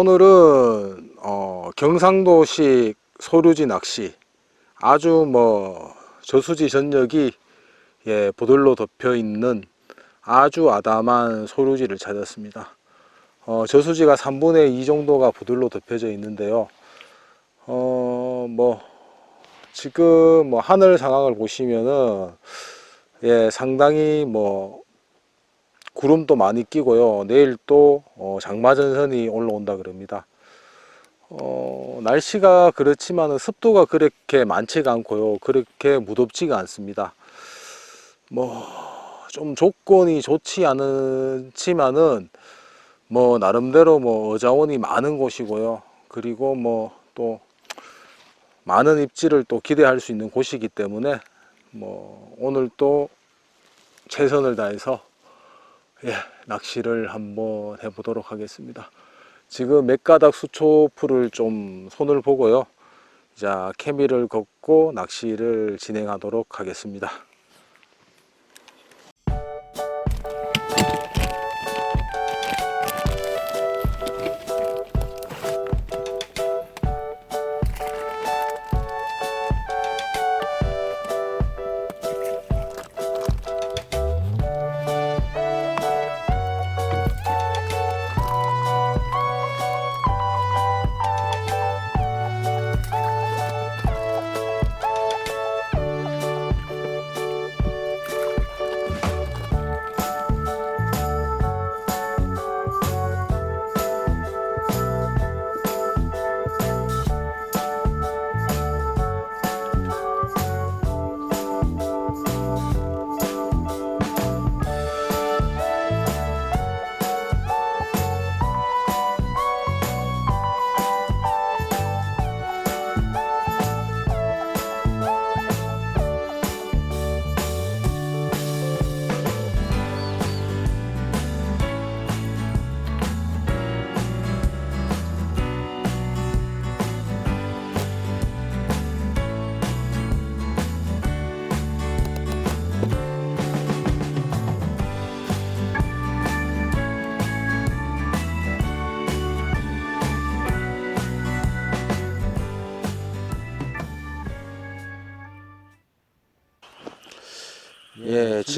오늘은 어, 경상도식 소류지 낚시 아주 뭐 저수지 전역이 예, 보들로 덮여 있는 아주 아담한 소류지를 찾았습니다. 어, 저수지가 3분의 2 정도가 보들로 덮여져 있는데요. 어, 뭐 지금 뭐 하늘 상황을 보시면은 예, 상당히 뭐 구름도 많이 끼고요. 내일 또 어, 장마전선이 올라온다 그럽니다. 어, 날씨가 그렇지만 습도가 그렇게 많지가 않고요. 그렇게 무덥지가 않습니다. 뭐, 좀 조건이 좋지 않지만은, 뭐, 나름대로 뭐, 어자원이 많은 곳이고요. 그리고 뭐, 또, 많은 입지를 또 기대할 수 있는 곳이기 때문에, 뭐, 오늘 또 최선을 다해서 예, 낚시를 한번 해보도록 하겠습니다. 지금 맥가닥 수초풀을 좀 손을 보고요. 자, 케미를 걷고 낚시를 진행하도록 하겠습니다.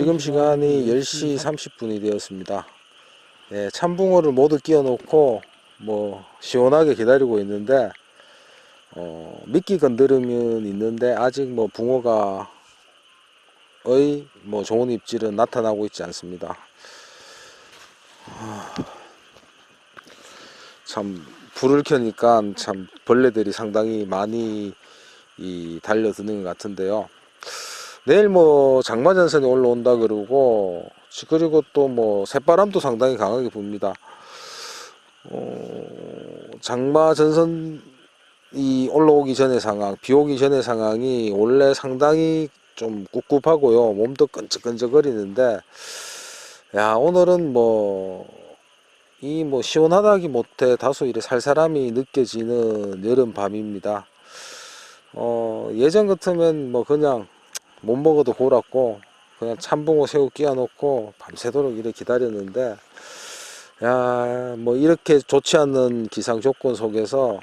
지금 시간이 10시 30분이 되었습니다. 예, 참붕어를 모두 끼워 놓고 뭐 시원하게 기다리고 있는데 어, 미끼 건드리면 있는데 아직 뭐 붕어가 의 뭐 좋은 입질은 나타나고 있지 않습니다. 하, 참 불을 켜니까 참 벌레들이 상당히 많이 이 달려드는 것 같은데요. 내일 뭐 장마전선이 올라온다 그러고 지- 그리고 또 뭐 새바람도 상당히 강하게 붑니다. 어, 장마전선이 올라오기 전의 상황, 비 오기 전의 상황이 원래 상당히 좀 꿉꿉하고요. 몸도 끈적끈적거리는데 야 오늘은 뭐 이뭐 시원하다기 못해 다소 이래 살살함이 느껴지는 여름 밤입니다. 어, 예전 같으면 뭐 그냥 못 먹어도 골았고 그냥 참붕어 새우 끼워 놓고 밤새도록 이렇게 기다렸는데 야 뭐 이렇게 좋지 않는 기상 조건 속에서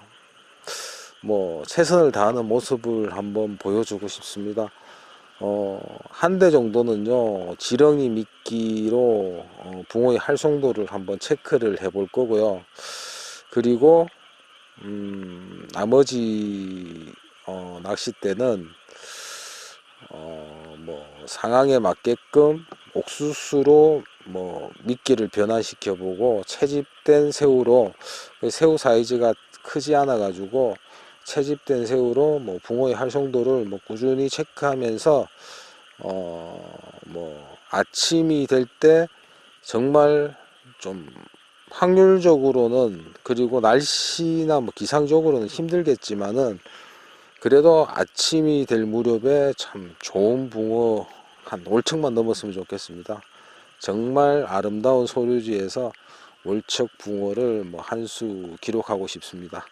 뭐 최선을 다하는 모습을 한번 보여주고 싶습니다. 어, 한 대 정도는요, 지렁이 미끼로 어, 붕어의 활성도를 한번 체크를 해 볼 거고요. 그리고, 음, 나머지, 어, 낚싯대는 어, 뭐 상황에 맞게끔 옥수수로 뭐 미끼를 변환시켜 보고 채집된 새우로 그 새우 사이즈가 크지 않아 가지고 채집된 새우로 뭐 붕어의 활성도를 뭐 꾸준히 체크하면서 어 뭐 아침이 될 때 정말 좀 확률적으로는 그리고 날씨나 뭐 기상적으로는 힘들겠지만은 그래도 아침이 될 무렵에 참 좋은 붕어 한 올척만 넘었으면 좋겠습니다. 정말 아름다운 소류지에서 올척 붕어를 뭐 한 수 기록하고 싶습니다.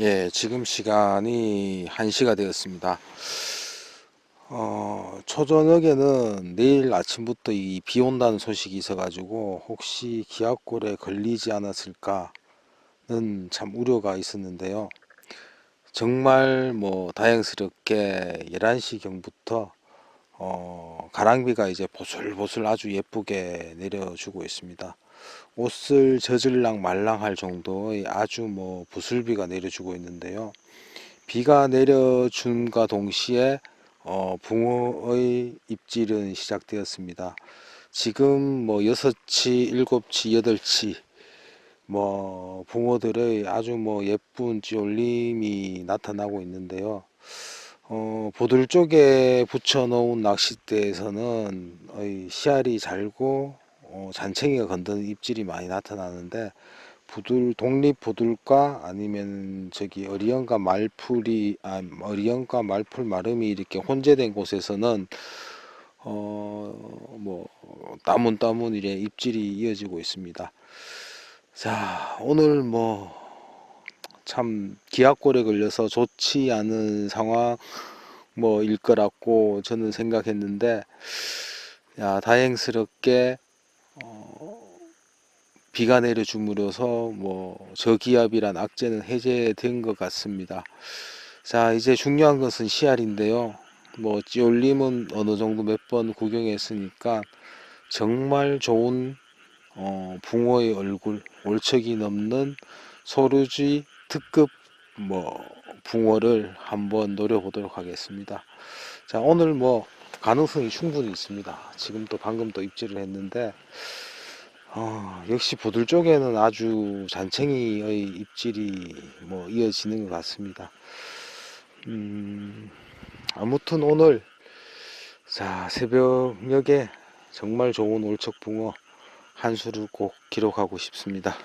예, 지금 시간이 1시가 되었습니다. 어, 초저녁에는 내일 아침부터 이 비 온다는 소식이 있어가지고 혹시 기압골에 걸리지 않았을까는 참 우려가 있었는데요. 정말 뭐 다행스럽게 11시경부터 어, 가랑비가 이제 보슬보슬 아주 예쁘게 내려주고 있습니다. 옷을 젖을랑 말랑할 정도의 아주 뭐 부슬비가 내려주고 있는데요. 비가 내려준과 동시에 어, 붕어의 입질은 시작되었습니다. 지금 뭐 6치, 7치, 8치 뭐 붕어들의 아주 뭐 예쁜 찌올림이 나타나고 있는데요. 어, 보들 쪽에 붙여 놓은 낚싯대에서는 의 씨알이 잘고 어, 잔챙이가 건드는 입질이 많이 나타나는데 부들 독립 부들과 아니면 저기 어리언과 말풀이 아 어리언과 말풀 마름이 이렇게 혼재된 곳에서는 어뭐 따문 따문 이래 입질이 이어지고 있습니다. 자 오늘 뭐 참 기압골에 걸려서 좋지 않은 상황 뭐일 거라고 저는 생각했는데 야 다행스럽게 어, 비가 내려줌으로써 뭐 저기압이란 악재는 해제된 것 같습니다. 자 이제 중요한 것은 씨알인데요. 뭐 찌올림은 어느 정도 몇 번 구경했으니까 정말 좋은 어, 붕어의 얼굴 올척이 넘는 소류지 특급 뭐 붕어를 한번 노려보도록 하겠습니다. 자 오늘 뭐 가능성이 충분히 있습니다. 지금 또 방금 또 입질을 했는데 어, 역시 보들 쪽에는 아주 잔챙이의 입질이 뭐 이어지는 것 같습니다. 음, 아무튼 오늘 자 새벽녘에 정말 좋은 올척 붕어 한 수를 꼭 기록하고 싶습니다.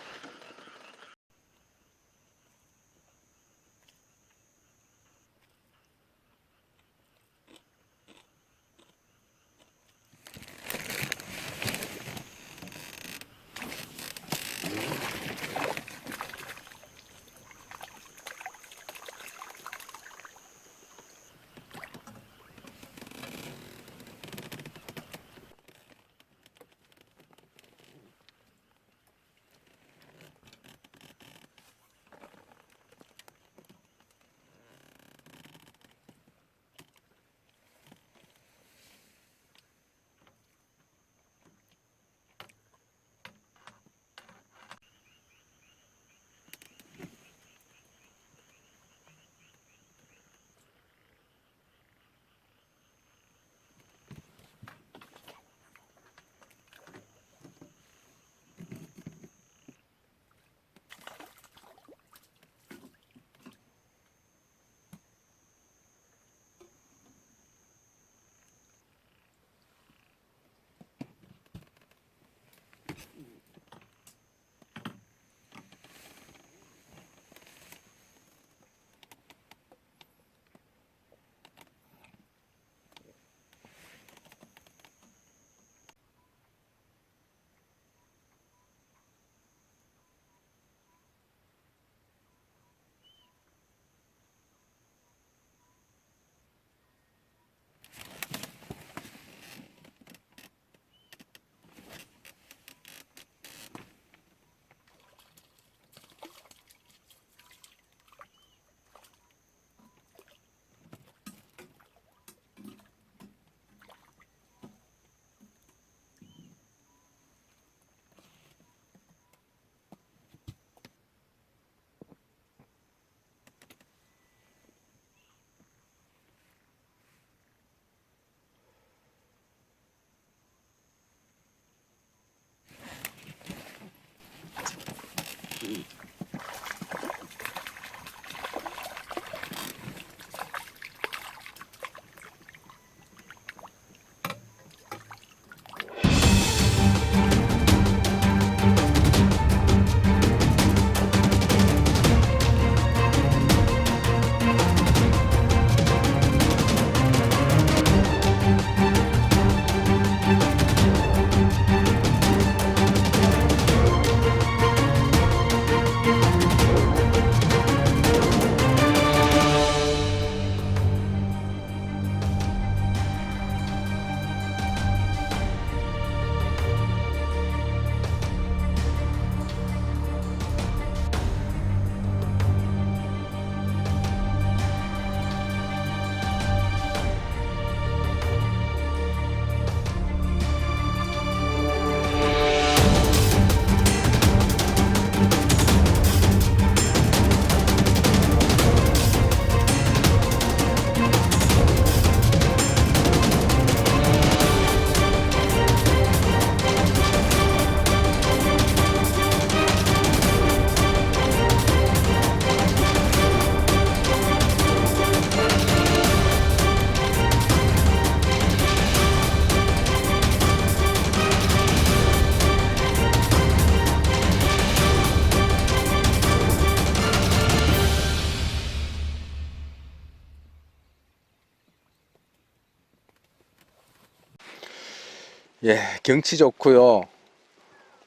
예, 경치 좋고요.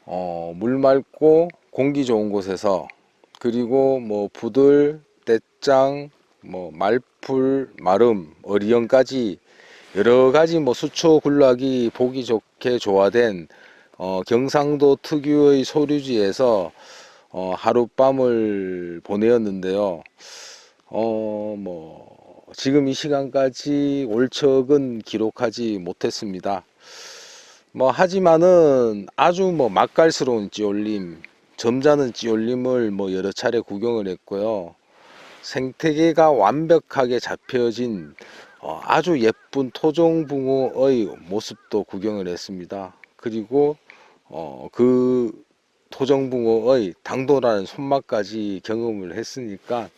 어, 물 맑고 공기 좋은 곳에서 그리고 뭐 부들, 떼짱, 뭐 말풀, 마름, 어리연까지 여러 가지 뭐 수초 군락이 보기 좋게 조화된 어, 경상도 특유의 소류지에서 어, 하룻밤을 보내었는데요. 어, 뭐 지금 이 시간까지 올척은 기록하지 못했습니다. 뭐 하지만은 아주 뭐 맛깔스러운 찌올림, 점잖은 찌올림을 뭐 여러 차례 구경을 했고요. 생태계가 완벽하게 잡혀진 어, 아주 예쁜 토종붕어의 모습도 구경을 했습니다. 그리고 어, 그 토종붕어의 당도라는 손맛까지 경험을 했으니까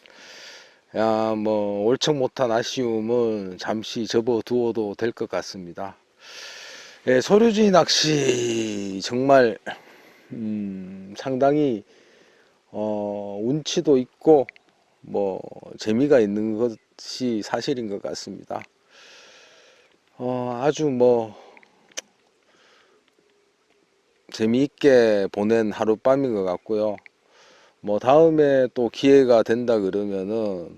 야 뭐 올척 못한 아쉬움은 잠시 접어두어도 될 것 같습니다. 예, 소류지 낚시 정말 음, 상당히 어, 운치도 있고 뭐 재미가 있는 것이 사실인 것 같습니다. 어, 아주 뭐 재미있게 보낸 하룻밤인 것 같고요. 뭐 다음에 또 기회가 된다 그러면은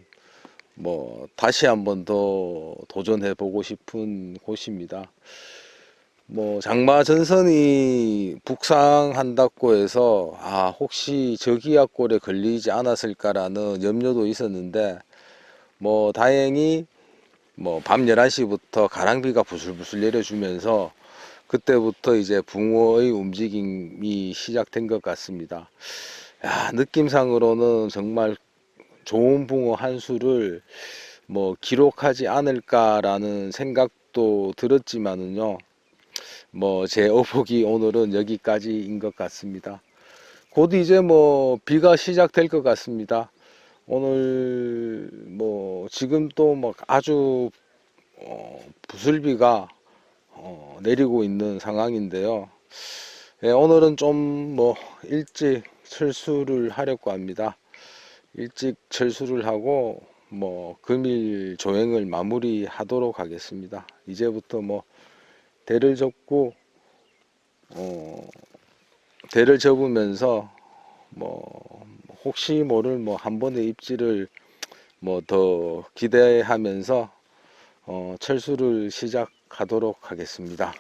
뭐 다시 한번 더 도전해 보고 싶은 곳입니다. 뭐 장마 전선이 북상한다고 해서 아 혹시 저기압골에 걸리지 않았을까라는 염려도 있었는데 뭐 다행히 뭐 밤 11시부터 가랑비가 부슬부슬 내려주면서 그때부터 이제 붕어의 움직임이 시작된 것 같습니다. 야, 느낌상으로는 정말 좋은 붕어 한 수를 뭐 기록하지 않을까라는 생각도 들었지만은요. 뭐 제 어복이 오늘은 여기까지인 것 같습니다. 곧 이제 뭐 비가 시작될 것 같습니다. 오늘 뭐 지금 또 막 아주 어, 부슬비가 어, 내리고 있는 상황인데요. 예, 오늘은 좀 뭐 일찍 철수를 하려고 합니다. 일찍 철수를 하고 뭐 금일 조행을 마무리하도록 하겠습니다. 이제부터 뭐 대를 접고 어, 대를 접으면서 뭐 혹시 모를 뭐 한 번의 입질을 뭐더 기대하면서 어, 철수를 시작하도록 하겠습니다.